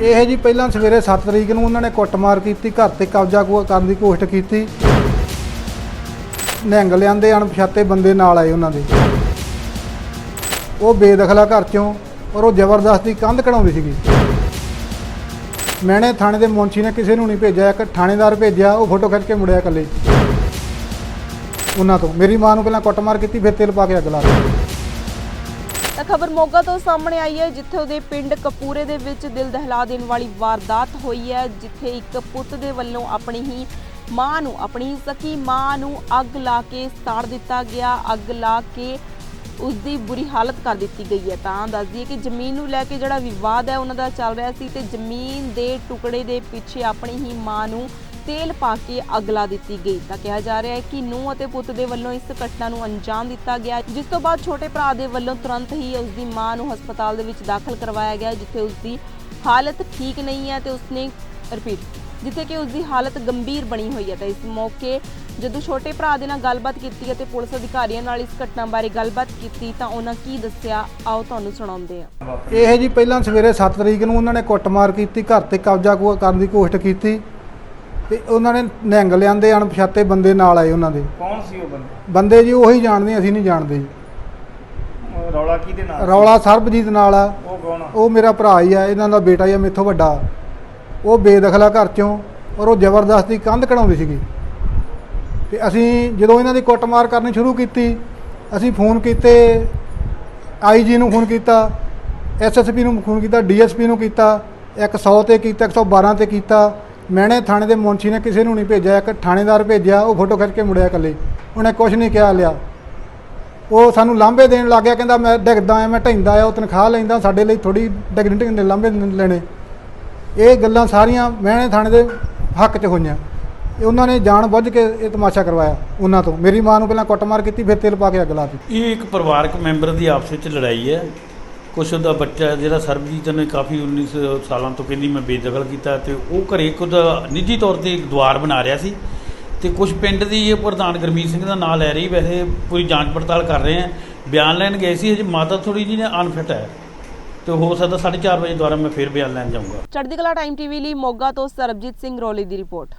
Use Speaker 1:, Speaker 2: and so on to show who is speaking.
Speaker 1: ਇਹ ਜੀ ਪਹਿਲਾਂ ਸਵੇਰੇ 7 ਤਰੀਕ ਨੂੰ ਉਹਨਾਂ ਨੇ ਕੁੱਟਮਾਰ ਕੀਤੀ, ਘਰ ਤੇ ਕਬਜ਼ਾ ਕਰਨ ਦੀ ਕੋਸ਼ਿਸ਼ ਕੀਤੀ। ਨਿਹੰਗ ਲਿਆਂਦੇ ਅਣਪਛਾਤੇ ਬੰਦੇ ਨਾਲ ਆਏ ਉਹਨਾਂ ਦੇ। ਉਹ ਬੇਦਖਲਾ ਘਰ ਚੋਂ ਔਰ ਉਹ ਜ਼ਬਰਦਸਤੀ ਕੰਧ ਕਢਾਉਂਦੀ ਸੀਗੀ। ਮੈਨੇ ਥਾਣੇ ਦੇ ਮੁਨਸ਼ੀ ਨੇ ਕਿਸੇ ਨੂੰ ਨਹੀਂ ਭੇਜਿਆ, ਇੱਕ ਥਾਣੇਦਾਰ ਭੇਜਿਆ, ਉਹ ਫੋਟੋ ਖਿੱਚ ਕੇ ਮੁੜਿਆ ਇਕੱਲੇ। ਉਹਨਾਂ ਤੋਂ। ਮੇਰੀ ਮਾਂ ਨੂੰ ਪਹਿਲਾਂ ਕੁੱਟਮਾਰ ਕੀਤੀ, ਫਿਰ ਤੇਲ ਪਾ ਕੇ ਅੱਗ ਲਾ ਦਿੱਤੀ।
Speaker 2: ਤਾਂ ਖਬਰ ਮੋਗਾ ਤੋਂ ਸਾਹਮਣੇ ਆਈ ਹੈ, ਜਿੱਥੇ ਉਹਦੇ ਪਿੰਡ ਕਪੂਰੇ ਦੇ ਵਿੱਚ ਦਿਲ ਦਹਿਲਾ ਦੇਣ ਵਾਲੀ ਵਾਰਦਾਤ ਹੋਈ ਹੈ, ਜਿੱਥੇ ਇੱਕ ਪੁੱਤ ਦੇ ਵੱਲੋਂ ਆਪਣੀ ਹੀ ਮਾਂ ਨੂੰ, ਆਪਣੀ ਸਕੀ ਮਾਂ ਨੂੰ ਅੱਗ ਲਾ ਕੇ ਸਾੜ ਦਿੱਤਾ ਗਿਆ। ਅੱਗ ਲਾ ਕੇ ਉਸ ਦੀ ਬੁਰੀ ਹਾਲਤ ਕਰ ਦਿੱਤੀ ਗਈ ਹੈ। ਤਾਂ ਦੱਸਦੀ ਹੈ ਕਿ ਜ਼ਮੀਨ ਨੂੰ ਲੈ ਕੇ ਜਿਹੜਾ ਵਿਵਾਦ ਹੈ, ਉਹਨਾਂ ਦਾ ਚੱਲ ਰਿਹਾ ਸੀ ਤੇ ਜ਼ਮੀਨ ਦੇ ਟੁਕੜੇ ਦੇ ਪਿੱਛੇ ਆਪਣੀ ਹੀ ਮਾਂ ਨੂੰ ਤੇਲ ਪਾ ਕੇ ਅਗਲਾ ਦਿੱਤੀ ਗਈ। ਤਾਂ ਕਿਹਾ ਜਾ ਰਿਹਾ ਹੈ ਕਿ ਨੂੰਹ ਅਤੇ ਪੁੱਤ ਦੇ ਵੱਲੋਂ ਇਸ ਘਟਨਾ ਨੂੰ ਅੰਜਾਮ ਦਿੱਤਾ ਗਿਆ ਜਿਸ ਤੋਂ ਬਾਅਦ ਛੋਟੇ ਭਰਾ ਦੇ ਵੱਲੋਂ ਤੁਰੰਤ ਹੀ ਉਸ ਦੀ ਮਾਂ ਨੂੰ ਹਸਪਤਾਲ ਦੇ ਵਿੱਚ ਦਾਖਲ ਕਰਵਾਇਆ ਗਿਆ, ਜਿੱਥੇ ਉਸ ਦੀ ਹਾਲਤ ਠੀਕ ਨਹੀਂ ਹੈ ਤੇ ਉਸਨੇ ਰਿਪੀਟ ਜਿੱਥੇ ਕਿ ਉਸ ਦੀ ਹਾਲਤ ਗੰਭੀਰ ਬਣੀ ਹੋਈ ਹੈ। ਤਾਂ ਇਸ ਮੌਕੇ ਜਦੋਂ ਛੋਟੇ ਭਰਾ ਦੇ ਨਾਲ ਗੱਲਬਾਤ ਕੀਤੀ ਅਤੇ ਪੁਲਿਸ ਅਧਿਕਾਰੀਆਂ ਨਾਲ ਇਸ ਘਟਨਾ ਬਾਰੇ ਗੱਲਬਾਤ ਕੀਤੀ, ਤਾਂ ਉਹਨਾਂ ਕੀ ਦੱਸਿਆ, ਆਓ ਤੁਹਾਨੂੰ ਸੁਣਾਉਂਦੇ ਆ
Speaker 1: ਇਹ ਜੀ ਪਹਿਲਾਂ ਸਵੇਰੇ 7 ਤਰੀਕ ਨੂੰ ਉਹਨਾਂ ਨੇ ਕੁੱਟਮਾਰ ਕੀਤੀ, ਘਰ ਤੇ ਕਬਜ਼ਾ ਕਰਨ ਦੀ ਕੋਸ਼ਿਸ਼ ਕੀਤੀ। ਤੇ ਉਹਨਾਂ ਨੇ ਨਿਹੰਗ ਲਿਆਂਦੇ ਅਣਪਛਾਤੇ ਬੰਦੇ ਨਾਲ ਆਏ ਉਹਨਾਂ ਦੇ।
Speaker 3: ਕੌਣ ਸੀ ਉਹ ਬੰਦੇ?
Speaker 1: ਬੰਦੇ ਜੀ ਉਹੀ ਜਾਣਦੇ ਅਸੀਂ ਨਹੀਂ ਜਾਣਦੇ ਜੀ।
Speaker 3: ਉਹ ਰੌਲਾ ਕਿਹਦੇ ਨਾਲ?
Speaker 1: ਰੌਲਾ ਸਰਬਜੀਤ ਨਾਲ ਆ।
Speaker 3: ਉਹ ਕੌਣ ਆ?
Speaker 1: ਉਹ ਮੇਰਾ ਭਰਾ ਹੀ ਆ ਇਹਨਾਂ ਦਾ ਬੇਟਾ ਹੀ ਆ ਮੇਥੋਂ ਵੱਡਾ। ਉਹ ਬੇਦਖਲਾ ਘਰ ਚੋਂ ਔਰ ਉਹ ਜ਼ਬਰਦਸਤੀ ਕੰਧ ਕਢਾਉਂਦੀ ਸੀਗੀ। ਤੇ ਅਸੀਂ ਜਦੋਂ ਇਹਨਾਂ ਦੀ ਕੁੱਟਮਾਰ ਕਰਨੀ ਸ਼ੁਰੂ ਕੀਤੀ ਅਸੀਂ ਫੋਨ ਕੀਤੇ ਆਈਜੀ ਨੂੰ ਫੋਨ ਕੀਤਾ ਐਸਐਸਪੀ ਨੂੰ ਫੋਨ ਕੀਤਾ ਡੀਐਸਪੀ ਨੂੰ ਕੀਤਾ 100 ਤੇ ਕੀਤਾ 112 ਤੇ ਕੀਤਾ। ਮੈਨੇ ਥਾਣੇ ਦੇ ਮੁਨਸ਼ੀ ਨੇ ਕਿਸੇ ਨੂੰ ਨਹੀਂ ਭੇਜਿਆ, ਇੱਕ ਥਾਣੇਦਾਰ ਭੇਜਿਆ, ਉਹ ਫੋਟੋ ਖਿੱਚ ਕੇ ਮੁੜਿਆ ਇਕੱਲੇ। ਉਹਨੇ ਕੁਝ ਨਹੀਂ ਕਿਹਾ ਲਿਆ। ਉਹ ਸਾਨੂੰ ਲਾਂਭੇ ਦੇਣ ਲੱਗ ਗਿਆ, ਕਹਿੰਦਾ ਮੈਂ ਡਿੱਗਦਾ ਆ ਮੈਂ ਢੈਂਦਾ ਆ ਉਹ ਤਨਖਾਹ ਲੈਂਦਾ, ਸਾਡੇ ਲਈ ਥੋੜੀ ਡਿਗਨ ਢਿੰਦੇ ਲਾਂਭੇ ਲੈਣੇ। ਇਹ ਗੱਲਾਂ ਸਾਰੀਆਂ ਮੈਨੇ ਥਾਣੇ ਦੇ ਹੱਕ 'ਚ ਹੋਈਆਂ। ਉਹਨਾਂ ਨੇ ਜਾਣ ਬੁੱਝ ਕੇ ਇਹ ਤਮਾਸ਼ਾ ਕਰਵਾਇਆ ਉਹਨਾਂ ਤੋਂ। ਮੇਰੀ ਮਾਂ ਨੂੰ ਪਹਿਲਾਂ ਕੁੱਟਮਾਰ ਕੀਤੀ, ਫਿਰ ਤੇਲ ਪਾ ਕੇ ਅੱਗ ਲਾ ਦਿੱਤੀ
Speaker 4: ਇਹ ਇੱਕ ਪਰਿਵਾਰਕ ਮੈਂਬਰ ਦੀ ਆਪਸ ਵਿੱਚ ਲੜਾਈ ਹੈ। ਕੁਛ ਉਹਦਾ ਬੱਚਾ ਜਿਹੜਾ ਸਰਬਜੀਤ ਨੇ ਕਾਫੀ 19 ਸਾਲਾਂ ਤੋਂ ਕਹਿੰਦੀ ਮੈਂ ਬੇਦਖਲ ਕੀਤਾ ਤੇ ਉਹ ਘਰੇ ਇੱਕ ਨਿੱਜੀ ਤੌਰ ਤੇ ਇੱਕ ਦੁਆਰ ਬਣਾ ਰਿਹਾ ਸੀ ਤੇ ਕੁਝ ਪਿੰਡ ਦੀ ਇਹ ਪ੍ਰਧਾਨ ਗਰਮੀਤ ਸਿੰਘ ਦਾ ਨਾਂ ਲੈ ਰਹੀ, ਵੈਸੇ ਪੂਰੀ ਜਾਂਚ ਪੜਤਾਲ ਕਰ ਰਹੇ ਆ ਬਿਆਨ ਲੈਣ ਗਏ ਸੀ, ਹਜੇ ਮਾਤਾ ਥੋੜੀ ਜਿਹੀ ਨੇ ਅਨਫਿਟ ਹੈ ਤੇ ਹੋ ਸਕਦਾ 4:30 ਵਜੇ ਦੁਆਰਾ ਮੈਂ ਫਿਰ ਬਿਆਨ ਲੈਣ ਜਾਊਂਗਾ।
Speaker 2: ਚੜ੍ਹਦੀ ਕਲਾ ਟਾਈਮ ਟੀਵੀ ਲਈ ਮੋਗਾ ਤੋਂ ਸਰਬਜੀਤ ਸਿੰਘ ਰੋਲੀ ਦੀ ਰਿਪੋਰਟ।